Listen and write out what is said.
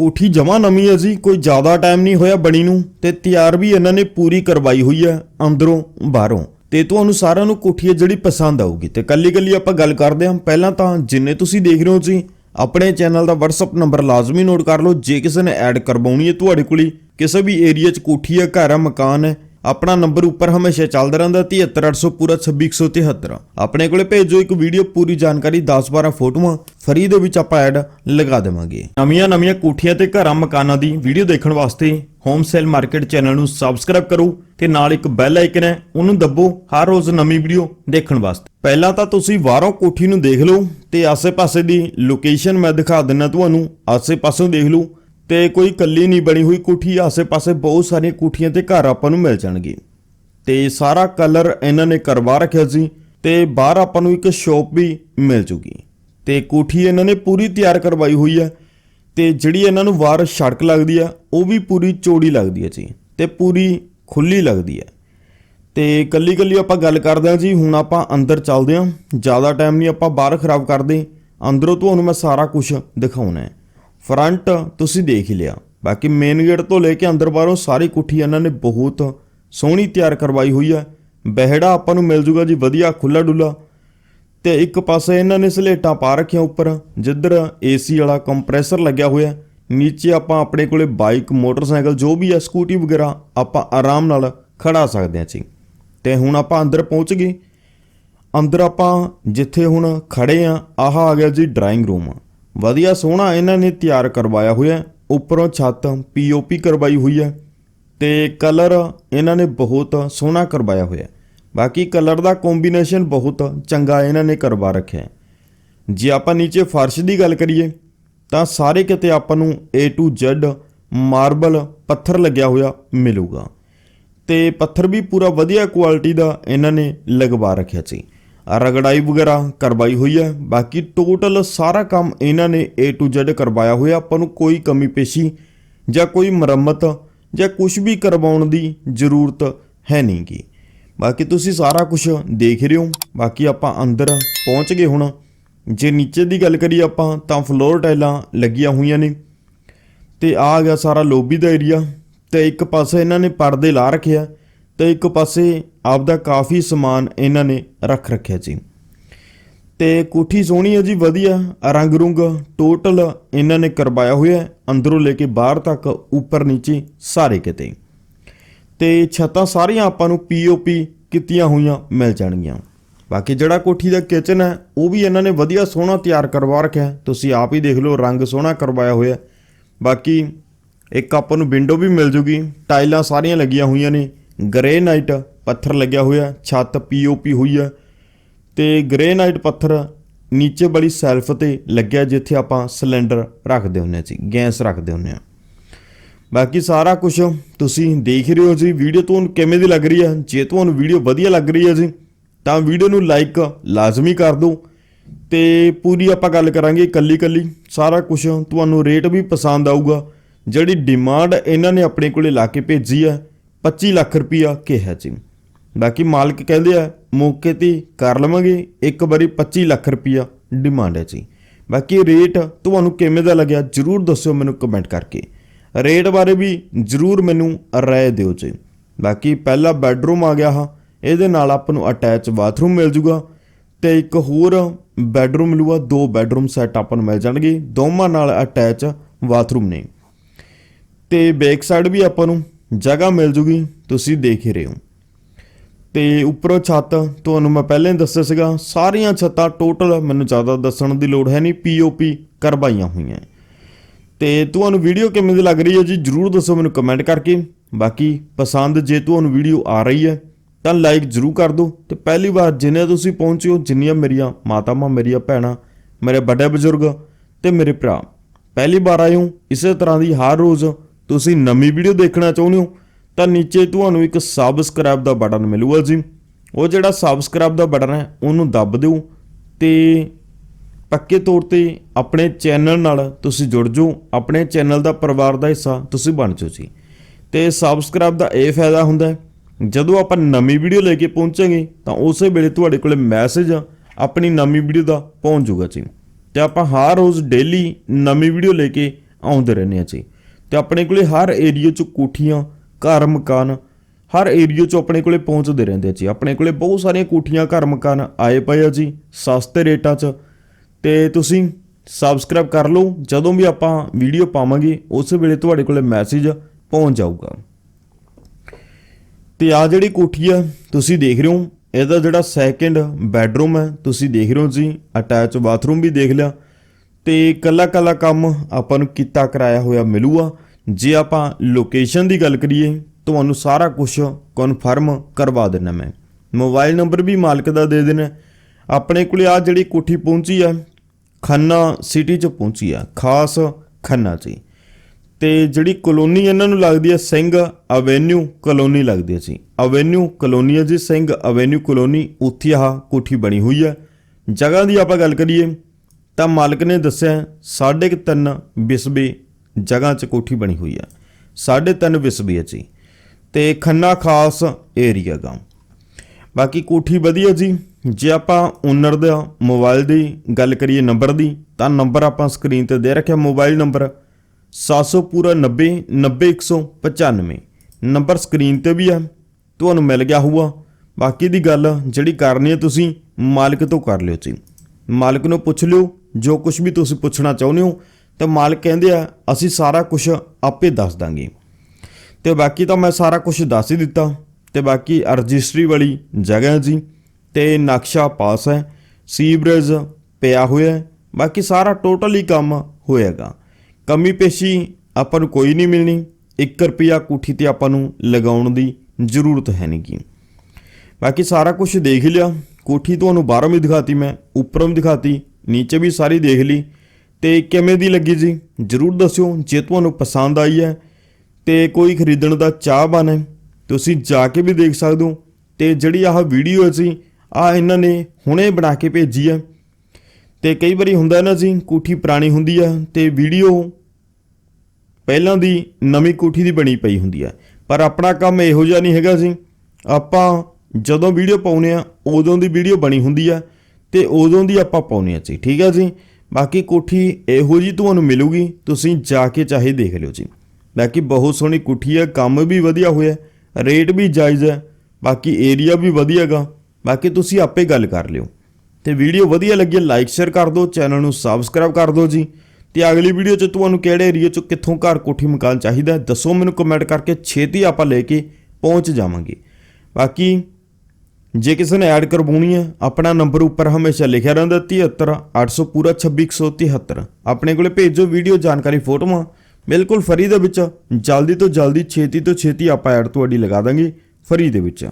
ਕੋਠੀ ਜਮਾ ਨਵੀਂ ਹੈ ਜੀ, ਕੋਈ ਜ਼ਿਆਦਾ ਟਾਈਮ ਨਹੀਂ ਹੋਇਆ ਬਣੀ ਨੂੰ ਤੇ ਤਿਆਰ ਵੀ ਇਹਨਾਂ ਨੇ ਪੂਰੀ ਕਰਵਾਈ ਹੋਈ ਹੈ ਅੰਦਰੋਂ ਬਾਹਰੋਂ। ਤੇ ਤੁਹਾਨੂੰ ਸਾਰਿਆਂ ਨੂੰ ਕੋਠੀ ਹੈ ਜਿਹੜੀ ਪਸੰਦ ਆਊਗੀ। ਤੇ ਕੱਲੀ ਕੱਲੀ ਆਪਾਂ ਗੱਲ ਕਰਦੇ ਹਾਂ। ਪਹਿਲਾਂ ਤਾਂ ਜਿੰਨੇ ਤੁਸੀਂ ਦੇਖ ਰਹੇ ਹੋ ਜੀ, ਆਪਣੇ ਚੈਨਲ ਦਾ WhatsApp ਨੰਬਰ ਲਾਜ਼ਮੀ ਨੋਟ ਕਰ ਲਓ। ਜੇ ਕਿਸੇ ਨੇ ਐਡ ਕਰਵਾਉਣੀ ਹੈ ਤੁਹਾਡੇ ਕੋਲ ਕਿਸੇ ਵੀ ਏਰੀਆ 'ਚ ਕੋਠੀ ਹੈ, ਘਰ ਹੈ, ਮਕਾਨ ਹੈ ਆਪਣਾ ਨੰਬਰ ਉੱਪਰ ਹਮੇਸ਼ਾ ਚੱਲਦਾ ਰਹਿੰਦਾ 73800 ਪੂਰਾ 26173 ਆਪਣੇ ਕੋਲੇ ਭੇਜੋ ਇੱਕ ਵੀਡੀਓ, ਪੂਰੀ ਜਾਣਕਾਰੀ 10-12 ਫੋਟੋਆਂ, ਫਰੀ ਦੇ ਵਿੱਚ ਆਪਾਂ ਐਡ ਲਗਾ ਦੇਵਾਂਗੇ। ਨਵੀਆਂ ਨਵੀਆਂ ਕੋਠੀਆਂ ਤੇ ਘਰਾਂ ਮਕਾਨਾਂ ਦੀ ਵੀਡੀਓ ਦੇਖਣ ਵਾਸਤੇ ਹੋਮ ਸੇਲ ਮਾਰਕੀਟ ਚੈਨਲ ਨੂੰ ਸਬਸਕ੍ਰਾਈਬ ਕਰੋ ਤੇ ਨਾਲ ਇੱਕ ਬੈਲ ਆਈਕਨ ਹੈ, ਉਹਨੂੰ ਦੱਬੋ ਹਰ ਰੋਜ਼ ਨਵੀਂ ਵੀਡੀਓ ਦੇਖਣ ਵਾਸਤੇ। ਪਹਿਲਾਂ ਤਾਂ ਤੁਸੀਂ ਬਾਹਰੋਂ ਕੋਠੀ ਨੂੰ ਦੇਖ ਲਓ ਤੇ ਆਸੇ-ਪਾਸੇ ਦੀ ਲੋਕੇਸ਼ਨ ਮੈਂ ਦਿਖਾ ਦਿੰਨਾ ਤੁਹਾਨੂੰ, ਆਸੇ-ਪਾਸੋਂ ਦੇਖ ਲਓ। ਤੇ ਕੋਈ ਕੱਲੀ ਨਹੀਂ ਬਣੀ ਹੋਈ ਕੋਠੀ, ਆਸੇ-ਪਾਸੇ ਬਹੁਤ ਸਾਰੀਆਂ ਕੋਠੀਆਂ ਤੇ ਘਰ ਆਪਾਂ ਨੂੰ ਮਿਲ ਜਾਣਗੇ। ਤੇ ਸਾਰਾ ਕਲਰ ਇਹਨਾਂ ਨੇ ਕਰਵਾ ਰੱਖਿਆ ਸੀ ਤੇ ਬਾਹਰ ਆਪਾਂ ਨੂੰ ਇੱਕ ਸ਼ਾਪ ਵੀ ਮਿਲ ਜੂਗੀ। ਤੇ ਕੋਠੀ ਇਹਨਾਂ ਨੇ ਪੂਰੀ ਤਿਆਰ ਕਰਵਾਈ ਹੋਈ ਹੈ ਤੇ ਜਿਹੜੀ ਇਹਨਾਂ ਨੂੰ ਬਾਹਰ ਸੜਕ ਲੱਗਦੀ ਆ, ਉਹ ਵੀ ਪੂਰੀ ਚੌੜੀ ਲੱਗਦੀ ਹੈ ਜੀ ਤੇ ਪੂਰੀ ਖੁੱਲੀ ਲੱਗਦੀ ਹੈ। ਤੇ ਕੱਲੀ ਕੱਲੀ ਆਪਾਂ ਗੱਲ ਕਰਦੇ ਹਾਂ ਜੀ, ਹੁਣ ਆਪਾਂ ਅੰਦਰ ਚੱਲਦੇ ਹਾਂ। ਜ਼ਿਆਦਾ ਟਾਈਮ ਨਹੀਂ ਆਪਾਂ ਬਾਹਰ ਖਰਾਬ ਕਰਦੇ। ਅੰਦਰੋਂ ਤੁਹਾਨੂੰ ਮੈਂ ਸਾਰਾ ਕੁਝ ਦਿਖਾਉਣਾ ਹੈ। ਫਰੰਟ ਤੁਸੀਂ ਦੇਖ ਹੀ ਲਿਆ। ਬਾਕੀ ਮੇਨ ਗੇਟ ਤੋਂ ਲੈ ਕੇ ਅੰਦਰ ਬਾਹਰੋਂ ਸਾਰੀ ਕੁੱਠੀ ਇਹਨਾਂ ਨੇ ਬਹੁਤ ਸੋਹਣੀ ਤਿਆਰ ਕਰਵਾਈ ਹੋਈ ਹੈ। ਬਹਿੜਾ ਆਪਾਂ ਨੂੰ ਮਿਲ ਜੂਗਾ ਜੀ, ਵਧੀਆ ਖੁੱਲਾ ਡੁੱਲਾ ਤੇ ਇੱਕ ਪਾਸੇ ਇਹਨਾਂ ਨੇ ਸਲੇਟਾਂ ਪਾ ਰੱਖੀਆਂ ਉੱਪਰ, ਜਿੱਧਰ ਏਸੀ ਵਾਲਾ ਕੰਪਰੈਸਰ ਲੱਗਿਆ ਹੋਇਆ ਨੀਚੇ ਆਪਾਂ ਆਪਣੇ ਕੋਲੇ ਬਾਈਕ ਮੋਟਰਸਾਈਕਲ ਜੋ ਵੀ ਹੈ ਸਕੂਟੀ ਵਗੈਰਾ ਆਪਾਂ ਆਰਾਮ ਨਾਲ ਖੜਾ ਸਕਦੇ ਹਾਂ ਜੀ। ਤੇ ਹੁਣ ਆਪਾਂ ਅੰਦਰ ਪਹੁੰਚ ਗਏ। ਅੰਦਰ ਆਪਾਂ ਜਿੱਥੇ ਹੁਣ ਖੜੇ ਆ ਆਹ ਆ ਗਿਆ ਜੀ ਡਰਾਇੰਗ ਰੂਮ ਵਧੀਆ ਸੋਹਣਾ ਇਹਨਾਂ ਨੇ ਤਿਆਰ ਕਰਵਾਇਆ ਹੋਇਆ ਉੱਪਰੋਂ ਛੱਤ ਪੀਓਪੀ ਕਰਵਾਈ ਹੋਈ ਹੈ ਤੇ ਕਲਰ ਇਹਨਾਂ ਨੇ ਬਹੁਤ ਸੋਹਣਾ ਕਰਵਾਇਆ ਹੋਇਆ ਬਾਕੀ ਕਲਰ ਦਾ ਕੰਬੀਨੇਸ਼ਨ ਬਹੁਤ ਚੰਗਾ ਇਹਨਾਂ ਨੇ ਕਰਵਾ ਰੱਖਿਆ ਜੇ ਆਪਾਂ ਨੀਚੇ ਫਰਸ਼ ਦੀ ਗੱਲ ਕਰੀਏ, ਤਾਂ ਸਾਰੇ ਕਿਤੇ ਆਪਾਂ ਨੂੰ A to Z ਮਾਰਬਲ ਪੱਥਰ ਲੱਗਿਆ ਹੋਇਆ ਮਿਲੂਗਾ। ਤੇ ਪੱਥਰ ਵੀ ਪੂਰਾ ਵਧੀਆ ਕੁਆਲਿਟੀ ਦਾ ਇਹਨਾਂ ਨੇ ਲਗਵਾ ਰੱਖਿਆ ਸੀ। ਰਗੜਾਈ ਵਗੈਰਾ ਕਰਵਾਈ ਹੋਈ ਹੈ। ਬਾਕੀ ਟੋਟਲ ਸਾਰਾ ਕੰਮ ਇਹਨਾਂ ਨੇ A to Z ਕਰਵਾਇਆ ਹੋਇਆ। ਆਪਾਂ ਨੂੰ ਕੋਈ ਕਮੀ ਪੇਸ਼ੀ ਜਾਂ ਕੋਈ ਮੁਰੰਮਤ ਜਾਂ ਕੁਝ ਵੀ ਕਰਵਾਉਣ ਦੀ ਜ਼ਰੂਰਤ ਹੈ ਨਹੀਂ ਨਹੀਂਗੀ ਬਾਕੀ ਤੁਸੀਂ ਸਾਰਾ ਕੁਝ ਦੇਖ ਰਹੇ ਹੋ। ਬਾਕੀ ਆਪਾਂ ਅੰਦਰ ਪਹੁੰਚ ਗਏ ਹੁਣ। ਜੇ ਨੀਚੇ ਦੀ ਗੱਲ ਕਰੀਏ ਆਪਾਂ ਤਾਂ ਫਲੋਰ ਟਾਈਲਾਂ ਲੱਗੀਆਂ ਹੋਈਆਂ ਨੇ। ਤੇ ਆ ਆ ਗਿਆ ਸਾਰਾ ਲੋਬੀ ਦਾ ਏਰੀਆ ਤੇ ਇੱਕ ਪਾਸੇ ਇਹਨਾਂ ਨੇ ਪਰਦੇ ਲਾ ਰੱਖਿਆ ਤੇ ਇੱਕ ਪਾਸੇ ਆਪਦਾ ਕਾਫੀ ਸਮਾਨ ਇਹਨਾਂ ਨੇ ਰੱਖ ਰੱਖਿਆ ਜੀ ਤੇ ਕੋਠੀ ਸੋਹਣੀ ਹੈ ਜੀ, ਵਧੀਆ ਰੰਗ ਰੁੰਗ ਟੋਟਲ ਇਹਨਾਂ ਨੇ ਕਰਵਾਇਆ ਹੋਇਆ ਅੰਦਰੋਂ ਲੈ ਕੇ ਬਾਹਰ ਤੱਕ, ਉੱਪਰ ਨੀਚੇ ਸਾਰੇ ਕਿਤੇ। ਤੇ ਛੱਤਾਂ ਸਾਰੀਆਂ ਆਪਾਂ ਨੂੰ ਪੀਓਪੀ ਕੀਤੀਆਂ ਹੋਈਆਂ ਮਿਲ ਜਾਣਗੀਆਂ। ਬਾਕੀ ਜਿਹੜਾ ਕੋਠੀ ਦਾ ਕਿਚਨ ਹੈ, ਉਹ ਵੀ ਇਹਨਾਂ ਨੇ ਵਧੀਆ ਸੋਹਣਾ ਤਿਆਰ ਕਰਵਾ ਰੱਖਿਆ ਤੁਸੀਂ ਆਪ ਹੀ ਦੇਖ ਲਓ, ਰੰਗ ਸੋਹਣਾ ਕਰਵਾਇਆ ਹੋਇਆ ਬਾਕੀ ਇੱਕ ਆਪਾਂ ਨੂੰ ਵਿੰਡੋ ਵੀ ਮਿਲ ਜੂਗੀ ਟਾਈਲਾਂ ਸਾਰੀਆਂ ਲੱਗੀਆਂ ਹੋਈਆਂ ਨੇ। ਗ੍ਰੇਨਾਈਟ ਪੱਥਰ ਲੱਗਿਆ ਹੋਇਆ, ਛੱਤ ਪੀਓਪੀ ਹੋਈ ਹੈ ਤੇ ਗ੍ਰੇਨਾਈਟ ਪੱਥਰ ਨੀਚੇ ਬੜੀ ਸੈਲਫ ਤੇ ਲੱਗਿਆ, ਜਿੱਥੇ ਆਪਾਂ ਸਿਲੰਡਰ ਰੱਖਦੇ ਹੁੰਨੇ ਸੀ ਗੈਸ ਰੱਖਦੇ ਹੁੰਨੇ ਆ ਬਾਕੀ ਸਾਰਾ ਕੁਝ ਤੁਸੀਂ ਦੇਖ ਰਹੇ ਹੋ ਜੀ, ਵੀਡੀਓ ਤੁਹਾਨੂੰ ਕਿਵੇਂ ਦੀ ਲੱਗ ਰਹੀ ਹੈ ਜੇ ਤੁਹਾਨੂੰ ਵੀਡੀਓ ਵਧੀਆ ਲੱਗ ਰਹੀ ਹੈ ਜੀ, ਤਾਂ ਵੀਡੀਓ ਨੂੰ ਲਾਈਕ ਲਾਜ਼ਮੀ ਕਰ ਦਿਓ। ਤੇ ਪੂਰੀ ਆਪਾਂ ਗੱਲ ਕਰਾਂਗੇ ਕੱਲੀ ਕੱਲੀ ਸਾਰਾ ਕੁਝ ਤੁਹਾਨੂੰ ਰੇਟ ਵੀ ਪਸੰਦ ਆਊਗਾ। ਜਿਹੜੀ ਡਿਮਾਂਡ ਇਹਨਾਂ ਨੇ ਆਪਣੇ ਕੋਲੇ ਲਾ ਕੇ ਭੇਜੀ ਹੈ 25 ਲੱਖ ਰੁਪਈਆ ਕਿਹਾ ਜੀ ਬਾਕੀ ਮਾਲਕ ਕਹਿੰਦੇ ਆ, ਮੌਕੇ ਤੇ ਕਰ ਲਵਾਂਗੇ, ਇੱਕ ਵਾਰੀ 25 ਲੱਖ ਰੁਪਈਆ ਡਿਮਾਂਡ ਹੈ ਜੀ। ਬਾਕੀ ਰੇਟ ਤੁਹਾਨੂੰ ਕਿਵੇਂ ਦਾ ਲੱਗਿਆ ਜਰੂਰ ਦੱਸਿਓ ਮੈਨੂੰ ਕਮੈਂਟ ਕਰਕੇ। ਰੇਟ ਬਾਰੇ ਵੀ ਜਰੂਰ ਮੈਨੂੰ ਰਾਏ ਦਿਓ ਜੀ। ਬਾਕੀ ਪਹਿਲਾ ਬੈੱਡਰੂਮ ਆ ਗਿਆ ਹਾਂ, ਇਹਦੇ ਨਾਲ ਆਪਾਂ ਨੂੰ ਅਟੈਚ ਬਾਥਰੂਮ ਮਿਲ ਜੂਗਾ ਤੇ ਇੱਕ ਹੋਰ ਬੈੱਡਰੂਮ ਮਿਲੂਗਾ, ਦੋ ਬੈੱਡਰੂਮ ਸੈੱਟ ਆਪਾਂ ਨੂੰ ਮਿਲ ਜਾਣਗੇ। ਦੋਵਾਂ ਨਾਲ ਅਟੈਚ ਬਾਥਰੂਮ ਨੇ। ਤੇ ਬੈਕ ਸਾਈਡ ਵੀ ਆਪਾਂ ਨੂੰ ਜਗ੍ਹਾ ਮਿਲ ਜੂਗੀ, ਤੁਸੀਂ ਦੇਖ ਹੀ ਰਹੇ ਹੋ। ਤੇ ਉੱਪਰੋਂ ਛੱਤ, ਤੁਹਾਨੂੰ ਮੈਂ ਪਹਿਲਾਂ ਹੀ ਦੱਸਿਆ ਸੀਗਾ, ਸਾਰੀਆਂ ਛੱਤਾਂ ਟੋਟਲ ਮੈਨੂੰ ਜ਼ਿਆਦਾ ਦੱਸਣ ਦੀ ਲੋੜ ਹੈ ਨਹੀਂ ਪੀਓਪੀ ਕਰਵਾਈਆਂ ਹੋਈਆਂ ਤੇ ਤੁਹਾਨੂੰ ਵੀਡੀਓ ਕਿਵੇਂ ਦੀ ਲੱਗ ਰਹੀ ਹੈ ਜੀ, ਜਰੂਰ ਦੱਸੋ ਮੈਨੂੰ ਕਮੈਂਟ ਕਰਕੇ। ਬਾਕੀ ਪਸੰਦ ਜੇ ਤੁਹਾਨੂੰ ਵੀਡੀਓ ਆ ਰਹੀ ਹੈ, ਤਾਂ ਲਾਈਕ ਜਰੂਰ ਕਰ ਦਿਓ। ਤੇ ਪਹਿਲੀ ਵਾਰ ਜਿੰਨੇ ਤੁਸੀਂ ਪਹੁੰਚੇ ਹੋ, ਜਿੰਨੀਆਂ ਮੇਰੀਆਂ ਮਾਤਾਵਾਂ ਮੇਰੀਆਂ ਭੈਣਾਂ, ਮੇਰੇ ਵੱਡੇ ਬਜ਼ੁਰਗ ਤੇ ਮੇਰੇ ਭਰਾ, ਪਹਿਲੀ ਵਾਰ ਆਏ ਹੋ, ਇਸੇ ਤਰ੍ਹਾਂ ਦੀ ਹਰ ਰੋਜ਼ ਤੁਸੀਂ ਨਵੀਂ ਵੀਡੀਓ ਦੇਖਣਾ ਚਾਹੁੰਦੇ ਹੋ, ਤਾਂ ਨੀਚੇ ਤੁਹਾਨੂੰ ਇੱਕ ਸਬਸਕ੍ਰਾਈਬ ਦਾ ਬਟਨ ਮਿਲੂਗਾ ਜੀ। ਉਹ ਜਿਹੜਾ ਸਬਸਕ੍ਰਾਈਬ ਦਾ ਬਟਨ ਹੈ, ਉਹਨੂੰ ਦੱਬ ਦਿਓ ਤੇ ਪੱਕੇ ਤੌਰ ਤੇ ਆਪਣੇ ਚੈਨਲ ਨਾਲ ਤੁਸੀਂ ਜੁੜ ਜਾਓ, ਆਪਣੇ ਚੈਨਲ ਦਾ ਪਰਿਵਾਰ ਦਾ ਹਿੱਸਾ ਤੁਸੀਂ ਬਣ ਜਾਓ ਜੀ। ਤੇ ਸਬਸਕ੍ਰਾਈਬ ਦਾ ਇਹ ਫਾਇਦਾ ਹੁੰਦਾ ਜਦੋਂ ਆਪਾਂ ਨਵੀਂ ਵੀਡੀਓ ਲੈ ਕੇ ਪਹੁੰਚਾਂਗੇ, ਤਾਂ ਉਸੇ ਵੇਲੇ ਤੁਹਾਡੇ ਕੋਲੇ ਮੈਸੇਜ ਆਪਣੀ ਨਵੀਂ ਵੀਡੀਓ ਦਾ ਪਹੁੰਚ ਜਾਊਗਾ ਜੀ। ਤੇ ਆਪਾਂ ਹਰ ਰੋਜ਼ ਡੇਲੀ ਨਵੀਂ ਵੀਡੀਓ ਲੈ ਕੇ ਆਉਂਦੇ ਰਹਿੰਦੇ ਆ ਜੀ। ਤੇ ਆਪਣੇ ਕੋਲੇ ਹਰ ਏਰੀਆ 'ਚ ਕੋਠੀਆਂ, ਘਰ ਮਕਾਨ, ਹਰ ਏਰੀਆ 'ਚ ਆਪਣੇ ਕੋਲੇ ਪਹੁੰਚਦੇ ਰਹਿੰਦੇ ਆ ਜੀ। ਆਪਣੇ ਕੋਲੇ ਬਹੁਤ ਸਾਰੀਆਂ ਕੋਠੀਆਂ, ਘਰ ਮਕਾਨ ਆਏ ਪਏ ਆ ਜੀ, ਸਸਤੇ ਰੇਟਾਂ 'ਚ। ਤੇ ਤੁਸੀਂ ਸਬਸਕ੍ਰਾਈਬ ਕਰ ਲਓ, ਜਦੋਂ ਵੀ ਆਪਾਂ ਵੀਡੀਓ ਪਾਵਾਂਗੇ, ਉਸ ਵੇਲੇ ਤੁਹਾਡੇ ਕੋਲੇ ਮੈਸੇਜ ਪਹੁੰਚ ਜਾਊਗਾ। ਤੇ ਆ ਜਿਹੜੀ ਕੋਠੀ ਆ, ਤੁਸੀਂ ਦੇਖ ਰਹੇ ਹੋ, ਇਹਦਾ ਜਿਹੜਾ ਸੈਕੰਡ ਬੈਡਰੂਮ ਹੈ, ਤੁਸੀਂ ਦੇਖ ਰਹੇ ਹੋ ਜੀ ਅਟੈਚ ਬਾਥਰੂਮ ਵੀ ਦੇਖ ਲਿਆ। ਤੇ ਕੱਲਾ ਕੱਲਾ ਕੰਮ ਆਪਾਂ ਨੂੰ ਕੀਤਾ ਕਰਾਇਆ ਹੋਇਆ ਮਿਲੂਗਾ ਜੇ ਆਪਾਂ ਲੋਕੇਸ਼ਨ ਦੀ ਗੱਲ ਕਰੀਏ, ਤੁਹਾਨੂੰ ਸਾਰਾ ਕੁਝ ਕਨਫਰਮ ਕਰਵਾ ਦੇਣਾ ਮੈਂ। ਮੋਬਾਈਲ ਨੰਬਰ ਵੀ ਮਾਲਕ ਦਾ ਦੇ ਦੇਣਾ। ਆਪਣੇ ਕੋਲੇ ਆ ਜਿਹੜੀ ਕੋਠੀ ਪਹੁੰਚੀ ਆ, ਖੰਨਾ ਸਿਟੀ ਚ ਪਹੁੰਚੀ ਆ, ਖਾਸ ਖੰਨਾ ਚ ਹੀ। ਤੇ ਜਿਹੜੀ ਕਲੋਨੀ ਇਹਨਾਂ ਨੂੰ ਲੱਗਦੀ ਹੈ ਸਿੰਘ ਐਵੇਨਿਊ ਕਲੋਨੀ ਲੱਗਦੀ ਹੈ ਜੀ। ਐਵੇਨਿਊ ਕਲੋਨੀ ਹੈ ਜੀ, ਸਿੰਘ ਐਵੇਨਿਊ ਕਲੋਨੀ ਉੱਥੇ ਆਹ ਕੋਠੀ ਬਣੀ ਹੋਈ ਹੈ ਜਗ੍ਹਾ ਦੀ ਆਪਾਂ ਗੱਲ ਕਰੀਏ ਤਾਂ ਮਾਲਕ ਨੇ ਦੱਸਿਆ, ਸਾਢੇ ਕੁ ਤਿੰਨ ਬਿਸਬੇ ਜਗ੍ਹਾ 'ਚ ਕੋਠੀ ਬਣੀ ਹੋਈ ਆ। ਸਾਢੇ ਤਿੰਨ ਬਿਸਬੇ ਹੈ ਜੀ। ਤੇ ਖੰਨਾ ਖਾਸ ਏਰੀਆ ਗਾ। ਬਾਕੀ ਕੋਠੀ ਵਧੀਆ ਜੀ। ਜੇ ਆਪਾਂ ਓਨਰ ਦਾ ਮੋਬਾਈਲ ਦੀ ਗੱਲ ਕਰੀਏ ਨੰਬਰ ਦੀ, ਤਾਂ ਨੰਬਰ ਆਪਾਂ ਸਕਰੀਨ ਤੇ ਦੇ ਰੱਖਿਆ, ਮੋਬਾਈਲ ਨੰਬਰ 700 ਪੂਰਾ 90 90195 ਨੰਬਰ ਸਕਰੀਨ ਤੇ ਵੀ ਆ, ਤੁਹਾਨੂੰ ਮਿਲ ਗਿਆ ਹੋਊਗਾ। ਬਾਕੀ ਦੀ ਗੱਲ ਜਿਹੜੀ ਕਰਨੀ ਹੈ ਤੁਸੀਂ ਮਾਲਕ ਤੋਂ ਕਰ ਲਿਓ ਜੀ। ਮਾਲਕ ਨੂੰ ਪੁੱਛ ਲਿਓ ਜੋ ਕੁਝ ਵੀ ਤੁਸੀਂ ਪੁੱਛਣਾ ਚਾਹੁੰਦੇ ਹੋ, ਤਾਂ ਮਾਲਕ ਕਹਿੰਦੇ ਆ, ਅਸੀਂ ਸਾਰਾ ਕੁਝ ਆਪੇ ਦੱਸ ਦਾਂਗੇ। ਤੇ ਬਾਕੀ ਤਾਂ ਮੈਂ ਸਾਰਾ ਕੁਝ ਦੱਸ ਹੀ ਦਿੱਤਾ। ਤੇ ਬਾਕੀ ਰਜਿਸਟਰੀ ਵਾਲੀ ਜਗ੍ਹਾ ਜੀ, ਤੇ ਨਕਸ਼ਾ ਪਾਸ ਹੈ ਸੀਬਰੇਜ ਪਿਆ ਹੋਇਆ ਹੈ, ਬਾਕੀ ਸਾਰਾ ਟੋਟਲ ਹੀ ਕੰਮ ਹੋਏਗਾ ਕਮੀ ਪੇਸ਼ੀ ਆਪਾਂ ਨੂੰ ਕੋਈ ਨਹੀਂ ਮਿਲਣੀ 1 ਰੁਪਿਆ ਕੋਠੀ ਤੇ ਆਪਾਂ ਨੂੰ ਲਗਾਉਣ ਦੀ ਜ਼ਰੂਰਤ ਹੈ ਨਹੀਂ ਗੀ। ਬਾਕੀ ਸਾਰਾ ਕੁਝ ਦੇਖ ਲਿਆ, ਕੋਠੀ ਤੁਹਾਨੂੰ ਬਾਹਰੋਂ ਵੀ ਦਿਖਾਤੀ ਮੈਂ, ਉੱਪਰੋਂ ਵੀ ਦਿਖਾਤੀ ਨੀਚੇ ਵੀ ਸਾਰੀ ਦੇਖ ਲਈ। ਤੇ ਕਿਵੇਂ ਦੀ ਲੱਗੀ ਜੀ? ਜਰੂਰ ਦੱਸਿਓ, ਜੇ ਤੁਹਾਨੂੰ ਪਸੰਦ ਆਈ ਹੈ। ਤੇ ਕੋਈ ਖਰੀਦਣ ਦਾ ਚਾਹਵਾਨ ਹੈ, ਤੁਸੀਂ ਜਾ ਕੇ ਵੀ ਦੇਖ ਸਕਦੇ ਹੋ। ਤੇ ਜਿਹੜੀ ਆਹ ਵੀਡੀਓ ਸੀ ਜੀ ਆ ਇਹਨਾਂ ਨੇ ਹੁਣੇ ਬਣਾ ਕੇ ਭੇਜੀ ਹੈ। ਤੇ ਕਈ ਵਾਰੀ ਹੁੰਦਾ ਨਾ ਜੀ, ਕੋਠੀ ਪੁਰਾਣੀ ਹੁੰਦੀ ਆ ਤੇ ਵੀਡੀਓ ਪਹਿਲਾਂ ਦੀ ਨਵੀਂ ਕੋਠੀ ਦੀ ਬਣੀ ਪਈ ਹੁੰਦੀ ਆ ਪਰ ਆਪਣਾ ਕੰਮ ਇਹੋ ਜਿਹਾ ਨਹੀਂ ਹੈਗਾ ਜੀ। ਆਪਾਂ ਜਦੋਂ ਵੀਡੀਓ ਪਾਉਨੇ ਆ ਉਦੋਂ ਦੀ ਵੀਡੀਓ ਬਣੀ ਹੁੰਦੀ ਆ ਤੇ ਉਦੋਂ ਦੀ ਆਪਾਂ ਪਾਉਨੇ ਆ ਜੀ, ਠੀਕ ਹੈ ਜੀ? ਬਾਕੀ ਕੋਠੀ ਇਹੋ ਜੀ ਤੁਹਾਨੂੰ ਮਿਲੂਗੀ, ਤੁਸੀਂ ਜਾ ਕੇ ਚਾਹੇ ਦੇਖ ਲਿਓ ਜੀ। ਬਾਕੀ ਬਹੁਤ ਸੋਹਣੀ ਕੋਠੀ ਹੈ, ਕੰਮ ਵੀ ਵਧੀਆ ਹੋਇਆ, ਰੇਟ ਵੀ ਜਾਇਜ਼ ਹੈ, ਬਾਕੀ ਏਰੀਆ ਵੀ ਵਧੀਆਗਾ ਬਾਕੀ ਤੁਸੀਂ ਆਪੇ ਗੱਲ ਕਰ ਲਿਓ। ਤੇ ਵੀਡੀਓ ਵਧੀਆ ਲੱਗੀ ਲਾਈਕ ਸ਼ੇਅਰ ਕਰ ਦਿਓ ਚੈਨਲ ਨੂੰ ਸਬਸਕ੍ਰਾਈਬ ਕਰ ਦਿਓ ਜੀ। ਤੇ ਅਗਲੀ ਵੀਡੀਓ 'ਚ ਤੁਹਾਨੂੰ ਕਿਹੜੇ ਏਰੀਆ 'ਚ ਕਿੱਥੋਂ ਘਰ ਕੋਠੀ ਮਕਾਨ ਚਾਹੀਦਾ ਦੱਸੋ ਮੈਨੂੰ ਕਮੈਂਟ ਕਰਕੇ, ਛੇਤੀ ਆਪਾਂ ਲੈ ਕੇ ਪਹੁੰਚ ਜਾਵਾਂਗੇ। ਬਾਕੀ ਜੇ ਕਿਸੇ ਨੇ ਐਡ ਕਰਵਾਉਣੀ ਹੈ, ਆਪਣਾ ਨੰਬਰ ਉੱਪਰ ਹਮੇਸ਼ਾ ਲਿਖਿਆ ਰਹਿੰਦਾ 73 800 ਪੂਰਾ 26173 ਆਪਣੇ ਕੋਲੇ ਭੇਜੋ ਵੀਡੀਓ ਜਾਣਕਾਰੀ ਫੋਟੋਆਂ। ਬਿਲਕੁਲ ਫਰੀ ਦੇ ਵਿੱਚ, ਜਲਦੀ ਤੋਂ ਜਲਦੀ ਛੇਤੀ ਤੋਂ ਛੇਤੀ ਆਪਾਂ ਐਡ ਤੁਹਾਡੀ ਲਗਾ ਦਾਂਗੇ, ਫਰੀ ਦੇ ਵਿੱਚ।